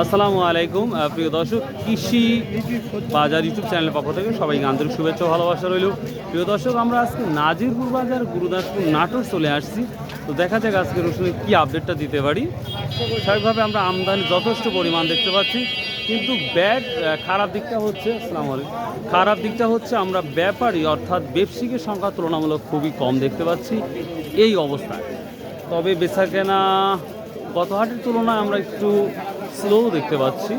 আসসালামু আলাইকুম প্রিয় দর্শক, কৃষি বাজার ইউটিউব চ্যানেলের পক্ষ থেকে সবাইকে আন্তরিক শুভেচ্ছা ভালোবাসা রইল। প্রিয় দর্শক, আমরা আজকে নাজিরপুর বাজার, গুরুদাসপুর নাটোর চলে আসছি। তো দেখা যাক আজকে রসুনের কী আপডেটটা দিতে পারি। স্বাভাবিকভাবে আমরা আমদানি যথেষ্ট পরিমাণ দেখতে পাচ্ছি, কিন্তু ব্যাড খারাপ দিকটা হচ্ছে, আসসালামু আলাইকুম। খারাপ দিকটা হচ্ছে আমরা ব্যাপারী, অর্থাৎ ব্যবসায়িকের সংখ্যা তুলনামূলক খুবই কম দেখতে পাচ্ছি এই অবস্থায়। তবে বেচা কেনা গত হাটের তুলনায় আমরা একটু স্লো দেখতে পাচ্ছি।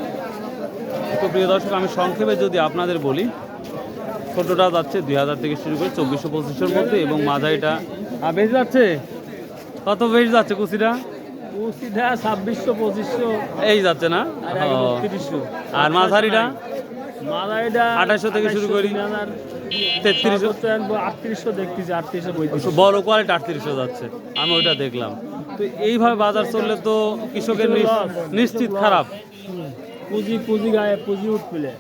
তো প্রিয় দর্শক আমি সংক্ষেপে যদি আপনাদের বলি ছোটোটা যাচ্ছে দুই হাজার থেকে শুরু করে চব্বিশশো পঁচিশের মধ্যে এবং মাঝারিটা বেশি যাচ্ছে? কত বেশি যাচ্ছে কুচিটা কুচিটা ছাব্বিশশো পঁচিশশো। এই যাচ্ছে না? আর তিরিশশো। আর মাঝারিটা? মালাইটা 2800 থেকে শুরু করি। তেত্রিশশো। আটত্রিশশো দেখতেছি আটত্রিশশো বড় কোয়ালিটি আটত্রিশশো যাচ্ছে। আমি ওইটা দেখলাম। তো এইভাবে বাজার চললে তো কৃষকের নিশ্চিত খারাপ। পুঁজি পুঁজি গায়ে পুঁজি উঠপিলে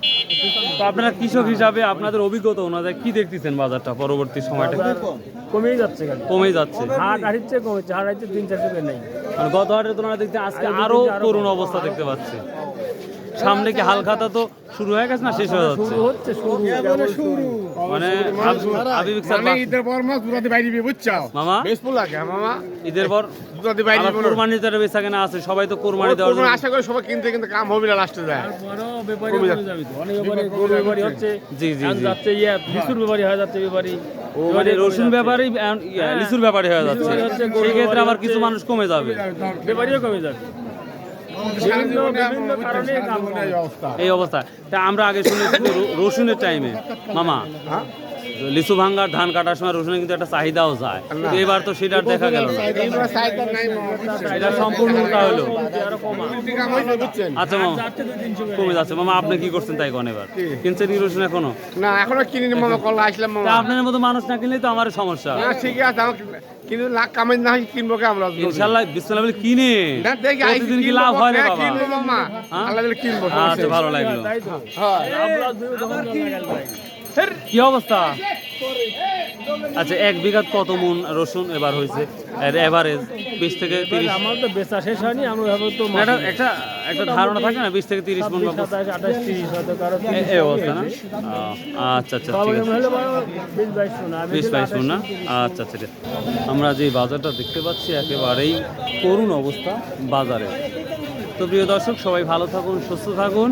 তো আপনারা কৃষক হিসাবে আপনাদের অভিজ্ঞতা অনুযায়ী কি দেখতেছেন বাজারটা পরবর্তী সময়টা কমেই যাচ্ছে কমেই কমে যাচ্ছে। হাট হারিচ্ছে কমেছে হাট হারিচ্ছে তিন চারশো নেই। গত হাটের তুলনায় দেখতে আজকে আরও করুন করুণ অবস্থা দেখতে পাচ্ছি। সামনে কি হালখাতা তো শুরু হয়ে গেছে না শেষ হয়ে যাচ্ছে? শুরু হচ্ছে শুরু। কেবল শুরু। মানে স্যার মানে ঈদের পর মাস দুটাতে বাইরে বুঝছ মামা? বেসপুল লাগে মামা? ঈদের পর দুটাতে বাইরে যারা বেচা কেনা আছে সবাই তো কোরবানি দেওয়ার জন্য আশা করি সবাই কিনতে কিন্তু কাম হবে না লাস্টে যায়। বড় ব্যাপারী যাচ্ছে। যাবে তো। অনেক ব্যাপারী গরু ব্যাপারী হচ্ছে জি, জি, জি। যাচ্ছে ইয়ে ব্যাপারী হয়ে যাচ্ছে ব্যাপারী। ও মানে রসুন ব্যাপারী লিচুর ব্যাপারী হয়ে যাচ্ছে। ব্যাপারী হচ্ছে, গরু সেই ক্ষেত্রে আবার কিছু মানুষ কমে যাবে। ব্যাপারীও কমে যাবে। এই অবস্থা। তা আমরা আগে শুনেছি রসুনের টাইমে মামা। হ্যাঁ? লিচু ভাঙ্গার ধান কাটার সময় রসুনের কিন্তু একটা চাহিদাও যায়। কিন্তু এবার তো সেটা দেখা গেল না? এটা সম্পূর্ণ উল্টা হলো? আচ্ছা মামা কমে যাচ্ছে। মামা আপনি কি করছেন তাই কোন এবার? কিনছেন কি রসুন এখনও? না এখনও কিনিনি মামা কল্লা আসলাম মামা। আপনার মতো মানুষ না কিনলে তো আমার সমস্যা। না ঠিক আছে কিন্তু লাখ কামাই না হয় কিনবো কে আমরা? ইনশাল্লাহ বিশ্বনাথ বলে কিনে। না দেখি আইসি প্রতিদিন কি কিনবো, লাভ হয় না বাবা? কিনবো মামা। হ্যাঁ? আল্লাহ দিলে কিনবো আচ্ছা ভালো লাগল। হ্যাঁ। আমরা দুই দোকান লাগাল ভাই কি অবস্থা? আচ্ছা এক বিঘাত কত মন রসুন এবার হয়েছে? এর এভারেজ বিশ থেকে তিরিশ আমার তো বেচা শেষ হয়নি আমরা ভাবো তো একটা একটা একটা ধারণা থাকে না বিশ থেকে তিরিশ মন সাতাশ আঠাশ তিরিশ হয়তো কারও এই অবস্থা না? আচ্ছা আচ্ছা ঠিক আছে। বিশ বাইশ মন না? আচ্ছা আচ্ছা ঠিক আমরা যে বাজারটা দেখতে পাচ্ছি একেবারেই করুণ অবস্থা বাজারে। তো প্রিয় দর্শক সবাই ভালো থাকুন সুস্থ থাকুন।